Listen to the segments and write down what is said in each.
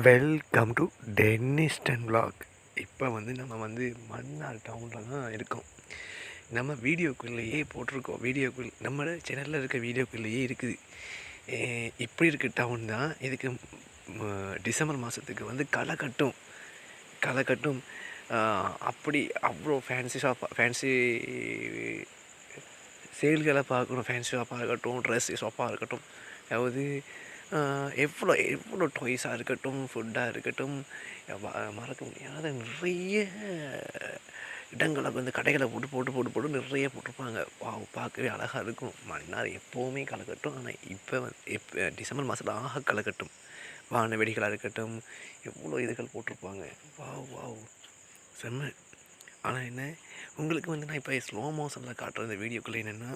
Welcome to டென்னிஸ்டன் black இப்போ வந்து நம்ம வந்து மன்னார் டவுனில் தான் இருக்கோம். நம்ம வீடியோக்குள்ளேயே போட்டிருக்கோம். வீடியோக்குள் நம்ம சேனலில் இருக்க வீடியோக்குள்ளேயே இருக்குது. இப்படி இருக்க டவுன் தான் இதுக்கு டிசம்பர் மாதத்துக்கு வந்து களை கட்டும். களை கட்டும். அப்படி அவ்வளோ ஃபேன்சி ஷாப் ஃபேன்சி சேல்களை பார்க்கணும். ஃபேன்சி ஷாப்பாக இருக்கட்டும் ட்ரெஸ் ஷாப்பாக இருக்கட்டும். அதாவது எவ்வளோ எவ்வளோ டாய்ஸாக இருக்கட்டும் ஃபுட்டாக இருக்கட்டும் மறக்க முடியாத நிறைய இடங்களை வந்து கடைகளை போட்டு போட்டு போட்டு போட்டு நிறைய போட்டிருப்பாங்க. வாவ் பார்க்கவே அழகாக இருக்கும். மன்னார் எப்போவுமே கலக்கட்டும். ஆனால் இப்போ வந்து இப்போ டிசம்பர் மாதத்தில் ஆக கலக்கட்டும். வான வெடிகளாக இருக்கட்டும் எவ்வளோ இதுகள் போட்டிருப்பாங்க. Wow wow. செம்ம. ஆனால் என்ன உங்களுக்கு வந்து நான் இப்போ ஸ்லோ மோஷனில் காட்டுற இந்த வீடியோக்குள்ளே என்னென்னா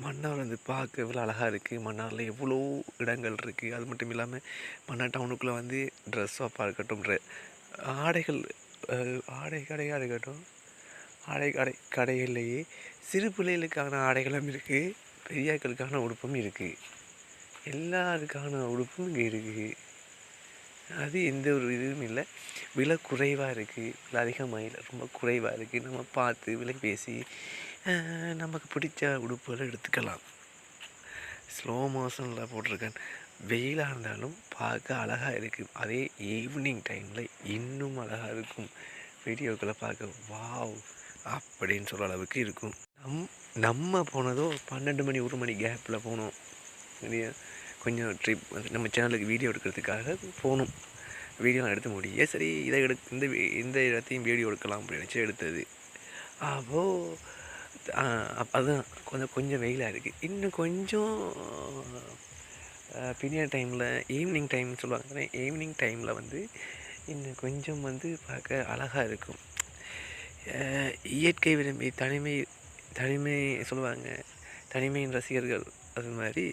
மன்னார் வந்து பார்க்க எவ்வளோ அழகாக இருக்குது மன்னாரில் எவ்வளோ இடங்கள் இருக்குது அது மட்டும் இல்லாமல் மன்னார் டவுனுக்குள்ளே வந்து ட்ரெஸ் ஷாப்பாக இருக்கட்டும் ஆடைகள் ஆடை கடையாக இருக்கட்டும் ஆடை கடை கடைகள்லேயே சிறு பிள்ளைகளுக்கான ஆடைகளும் இருக்குது பெரியாக்களுக்கான உடுப்பும் இருக்குது எல்லாருக்கான உடுப்பும் இங்கே இருக்குது அது எந்த ஒரு இதுவும் இல்லை. விலை குறைவாக இருக்குது விலை அதிகமாக இல்லை ரொம்ப குறைவாக இருக்குது நம்ம பார்த்து விலை பேசி நமக்கு பிடிச்ச உடுப்புகளை எடுத்துக்கலாம். ஸ்லோ மோஷனில் போட்டிருக்கேன். வெயிலாக இருந்தாலும் பார்க்க அழகாக இருக்குது அதே ஈவினிங் டைமில் இன்னும் அழகாக இருக்கும். வீடியோக்களை பார்க்க வாவ்! அப்படின்னு சொல்கிற அளவுக்கு இருக்கும். நம் நம்ம போனதோ பன்னெண்டு மணி ஒரு மணி கேப்பில் போனோம். சரியா கொஞ்சம் ட்ரிப் நம்ம சேனலுக்கு வீடியோ எடுக்கிறதுக்காக போகணும் வீடியோலாம் எடுத்து முடியே சரி இதை எடு இந்த இந்த இடத்தையும் வீடியோ எடுக்கலாம் அப்படின்னு நினச்சி எடுத்தது. அப்போது அதுதான். கொஞ்சம் கொஞ்சம் வெயிலாக இருக்குது இன்னும் கொஞ்சம் பினியர் டைமில் ஈவினிங் டைம்னு சொல்லுவாங்க ஈவினிங் டைமில் வந்து இன்னும் கொஞ்சம் வந்து பார்க்க அழகாக இருக்கும். இயற்கை விரும்பி தனிமை தனிமை சொல்லுவாங்க. தனிமையின் ரசிகர்கள். அது மாதிரி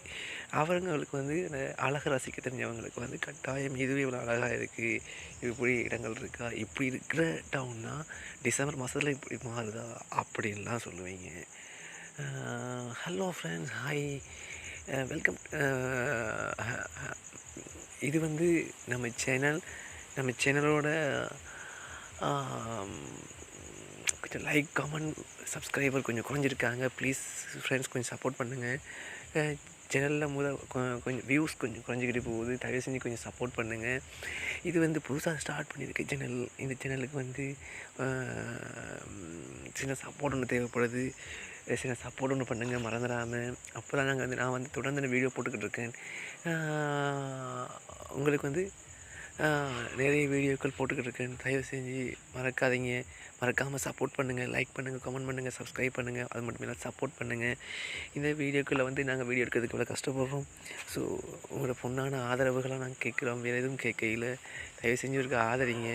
அவங்களுக்கு வந்து அழகை ரசிக்க தெரிஞ்சவங்களுக்கு வந்து கட்டாயம் இதுவே இவ்வளோ அழகாக இருக்குது இப்படி இடங்கள் இருக்கா இப்படி இருக்கிற டவுன்னா டிசம்பர் மாதத்தில் இப்படி மாறுதா அப்படின்லாம் சொல்லுவீங்க. ஹலோ ஃப்ரெண்ட்ஸ் ஹாய் வெல்கம் இது வந்து நம்ம சேனல் நம்ம சேனலோட கொஞ்சம் லைக் கமெண்ட் சப்ஸ்கிரைபர் கொஞ்சம் குறைஞ்சிருக்காங்க. ப்ளீஸ் ஃப்ரெண்ட்ஸ் கொஞ்சம் சப்போர்ட் பண்ணுங்கள் சேனலில் முத கொ- கொஞ்சம் வியூஸ் கொஞ்சம் குறைஞ்சிக்கிட்டு போகுது. தயவு செஞ்சு கொஞ்சம் சப்போர்ட் பண்ணுங்கள் இது வந்து புதுசாக ஸ்டார்ட் பண்ணியிருக்க சேனல் இந்த சேனலுக்கு வந்து சின்ன சப்போர்ட் ஒன்று தேவைப்படுது. சின்ன சப்போர்ட் ஒன்று பண்ணுங்கள் மறந்துடாமல் அப்போ தான் நாங்கள் வந்து நான் வந்து தொடர்ந்து வீடியோ போட்டுக்கிட்டு இருக்கேன். உங்களுக்கு வந்து நிறைய வீடியோக்கள் போட்டுக்கிட்டு இருக்கேன் தயவு செஞ்சு மறக்காதீங்க. மறக்காமல் சப்போர்ட் பண்ணுங்கள் லைக் பண்ணுங்கள் கமெண்ட் பண்ணுங்கள் சப்ஸ்கிரைப் பண்ணுங்கள் அது மட்டும் இல்லாமல் சப்போர்ட் பண்ணுங்கள் இந்த வீடியோக்களில் வந்து நாங்கள் வீடியோ எடுக்கிறதுக்கு இவ்வளோ கஷ்டப்படுறோம். ஸோ உங்களோட பொண்ணான ஆதரவுகளாக நாங்கள் கேட்குறோம். வேறு எதுவும் கேட்கல தயவு செஞ்சு இருக்க ஆதரிங்க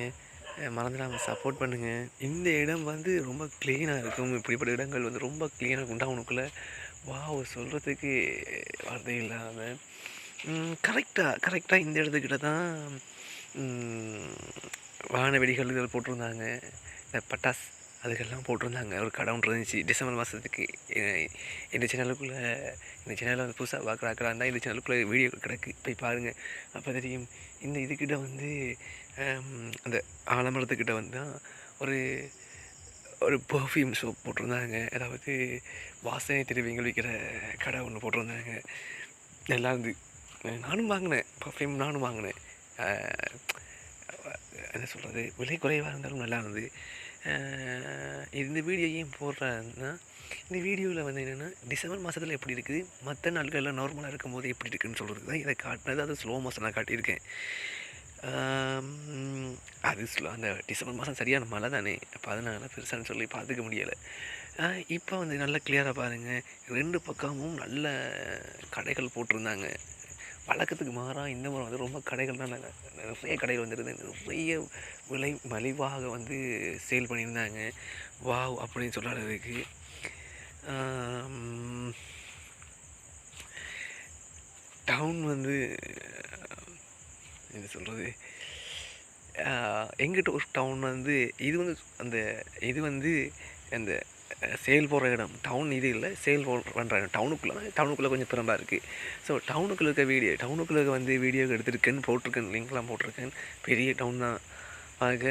மறந்துடாமல் சப்போர்ட் பண்ணுங்கள் இந்த இடம் வந்து ரொம்ப க்ளீனாக இருக்கும். இப்படிப்பட்ட இடங்கள் வந்து ரொம்ப க்ளீனாக உண்டாகணுக்குள்ளே வா சொல்கிறதுக்கு வார்த்தை இல்லாமல் கரெக்டாக கரெக்டாக இந்த இடத்துக்கிட்ட தான் வானவெடிகள் வான வெடிகள் போட்டிருந்தாங்க. இந்த பட்டாஸ் அதுக்கெல்லாம் போட்டிருந்தாங்க. ஒரு கடை ஒன்று இருந்துச்சு. டிசம்பர் மாதத்துக்கு இந்த சேனலுக்குள்ளே இந்த சேனலில் வந்து புதுசாக பார்க்குறாக்கிறா இருந்தால் இந்த சேனலுக்குள்ளே வீடியோ கிடக்கு. போய் பாருங்கள் அப்போ தெரியும் இந்த இதுக்கிட்ட வந்து அந்த ஆலமரத்துக்கிட்ட வந்து தான் ஒரு ஒரு பர்ஃப்யூம் ஷோ போட்டிருந்தாங்க. அதாவது வாசனை திருவிங்கள் விற்கிற கடை ஒன்று போட்டிருந்தாங்க. நல்லா இருந்து நானும் வாங்கினேன். பர்ஃப்யூம் நானும் வாங்கினேன். என்ன சொல்கிறது விலை குறைவாக இருந்தாலும் நல்லா இருந்தது. இந்த வீடியோ ஏன் போடுறதுன்னா இந்த வீடியோவில் வந்து என்னென்னா டிசம்பர் மாதத்தில் எப்படி இருக்குது? மற்ற நாட்களில் நார்மலாக இருக்கும்போது எப்படி இருக்குன்னு சொல்கிறது தான் இதை காட்டினது. அது ஸ்லோ மோஷனாக காட்டியிருக்கேன். அது ஸ்லோ அந்த டிசம்பர் மாதம் சரியான மழை தானே. அப்போ அதனால பெருசான்னு சொல்லி பார்த்துக்க முடியலை. இப்போ வந்து நல்லா கிளியராக பாருங்கள் ரெண்டு பக்கமும் நல்ல கடைகள் போட்டிருந்தாங்க. வழக்கத்துக்கு மாறாக இந்த முறை வந்து ரொம்ப கடைகள் தான் நிறைய கடைகள் வந்துருந்து நிறைய விலை மலிவாக வந்து சேல் பண்ணியிருந்தாங்க. வாவ் அப்படின்னு சொல்ல அளவுக்கு. டவுன் வந்து என்ன சொல்கிறது எங்கிட்ட ஒரு டவுன் வந்து இது வந்து அந்த இது வந்து அந்த சேல் போடுற இடம் டவுன் இது இல்லை சேல் போ பண்ணுற இடம். டவுனுக்குள்ளே டவுனுக்குள்ளே கொஞ்சம் திறம்பாக இருக்குது ஸோ டவுனுக்குள்ளே இருக்க வீடியோ டவுனுக்குள்ளே வந்து வீடியோ எடுத்திருக்கேன் போட்டிருக்கேன் லிங்க்லாம் போட்டிருக்கேன். பெரிய டவுன் தான். ஆக